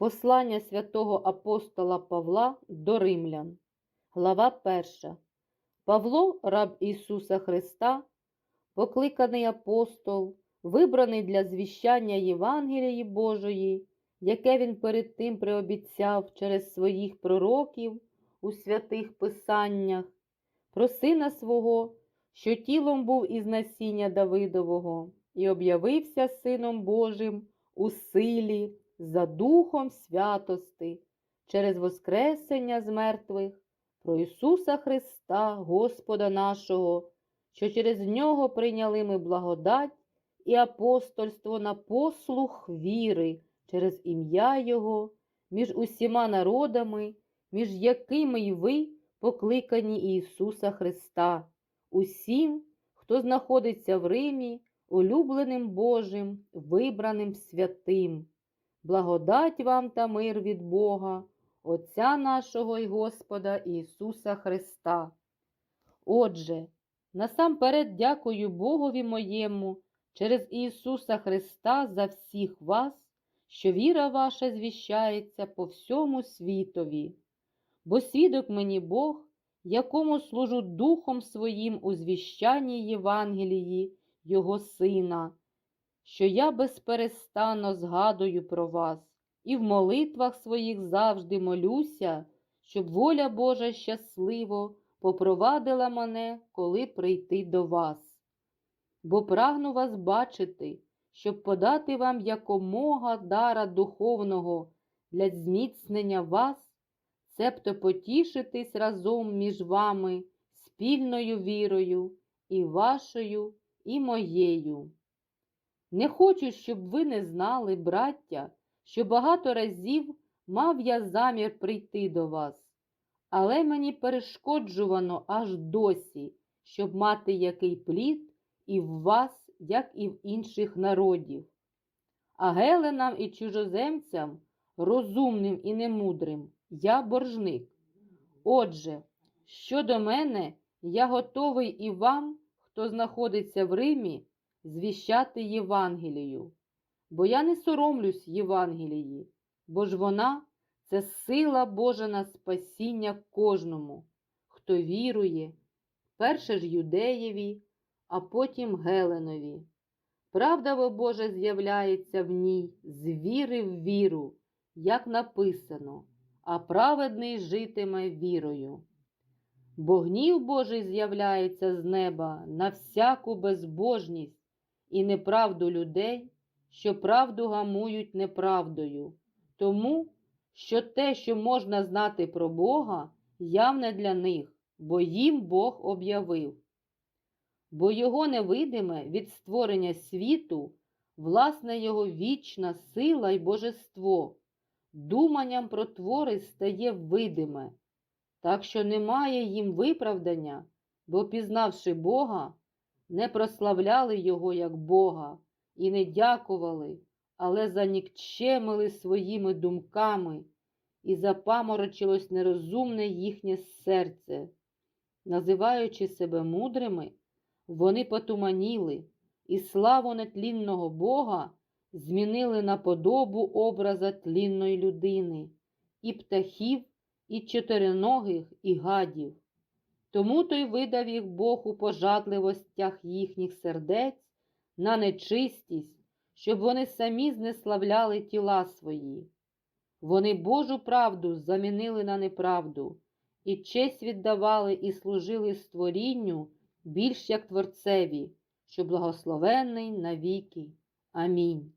Послання святого апостола Павла до римлян, глава 1. Павло, раб Ісуса Христа, покликаний апостол, вибраний для звіщання Євангелії Божої, яке він перед тим приобіцяв через своїх пророків у святих Писаннях, про сина свого, що тілом був із насіння Давидового, і об'явився Сином Божим у силі за Духом святости, через Воскресення з мертвих, про Ісуса Христа, Господа нашого, що через Нього прийняли ми благодать і апостольство на послух віри через ім'я Його, між усіма народами, між якими й ви покликані Ісуса Христа, усім, хто знаходиться в Римі, улюбленим Божим, вибраним святим. Благодать вам та мир від Бога, Отця нашого і Господа Ісуса Христа. Отже, насамперед дякую Богові моєму через Ісуса Христа за всіх вас, що віра ваша звіщається по всьому світові, бо свідок мені Бог, якому служу Духом Своїм у звіщанні Євангелії Його Сина, що я безперестанно згадую про вас і в молитвах своїх завжди молюся, щоб воля Божа щасливо попровадила мене, коли прийти до вас. Бо прагну вас бачити, щоб подати вам якомога дара духовного для зміцнення вас, цебто потішитись разом між вами спільною вірою і вашою, і моєю. Не хочу, щоб ви не знали, браття, що багато разів мав я замір прийти до вас, але мені перешкоджувано аж досі, щоб мати який плід і в вас, як і в інших народів. А геленам і чужоземцям, розумним і немудрим, я боржник. Отже, щодо мене, я готовий і вам, хто знаходиться в Римі, звіщати Євангелію. Бо я не соромлюсь Євангелії, бо ж вона це сила Божа на спасіння кожному, хто вірує, перше ж юдеєві, а потім Геленові. Правда бо Божа з'являється в ній з віри в віру, як написано, а праведний житиме вірою. Бо гнів Божий з'являється з неба на всяку безбожність і неправду людей, що правду гамують неправдою, тому що те, що можна знати про Бога, явне для них, бо їм Бог об'явив. Бо Його невидиме від створення світу, власне Його вічна сила й божество, думанням про твори стає видиме, так що немає їм виправдання, бо, пізнавши Бога, не прославляли Його як Бога і не дякували, але занікчемили своїми думками, і запаморочилось нерозумне їхнє серце. Називаючи себе мудрими, вони потуманіли і славу нетлінного Бога змінили на подобу образа тлінної людини, і птахів, і чотириногих, і гадів. Тому то й видав їх Бог у пожадливостях їхніх сердець на нечистість, щоб вони самі знеславляли тіла свої. Вони Божу правду замінили на неправду, і честь віддавали і служили створінню більш як Творцеві, що благословенний навіки. Амінь.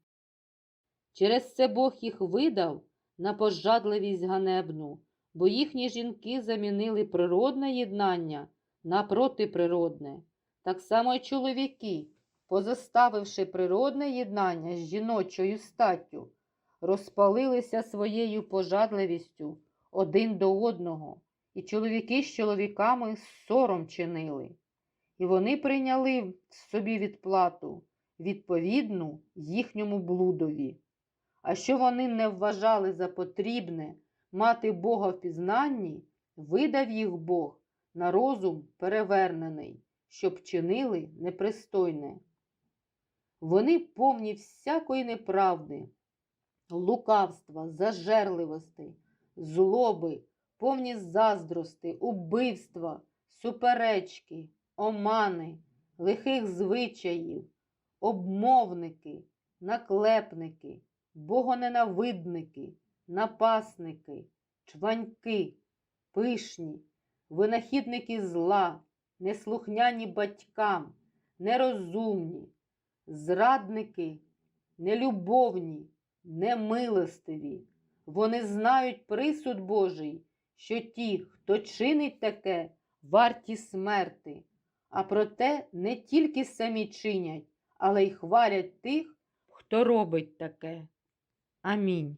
Через це Бог їх видав на пожадливість ганебну, бо їхні жінки замінили природне єднання на протиприродне, так само й чоловіки, позоставивши природне єднання з жіночою статтю, розпалилися своєю пожадливістю один до одного, і чоловіки з чоловіками сором чинили. І вони прийняли собі відплату, відповідну їхньому блудові. А що вони не вважали за потрібне мати Бога в пізнанні, видав їх Бог на розум перевернений, щоб чинили непристойне. Вони повні всякої неправди, лукавства, зажерливости, злоби, повні заздрости, убивства, суперечки, омани, лихих звичаїв, обмовники, наклепники, богоненавидники, напасники, чваньки, пишні, винахідники зла, неслухняні батькам, нерозумні, зрадники, нелюбовні, немилостиві. Вони знають присуд Божий, що ті, хто чинить таке, варті смерти, а проте не тільки самі чинять, але й хвалять тих, хто робить таке. Амінь.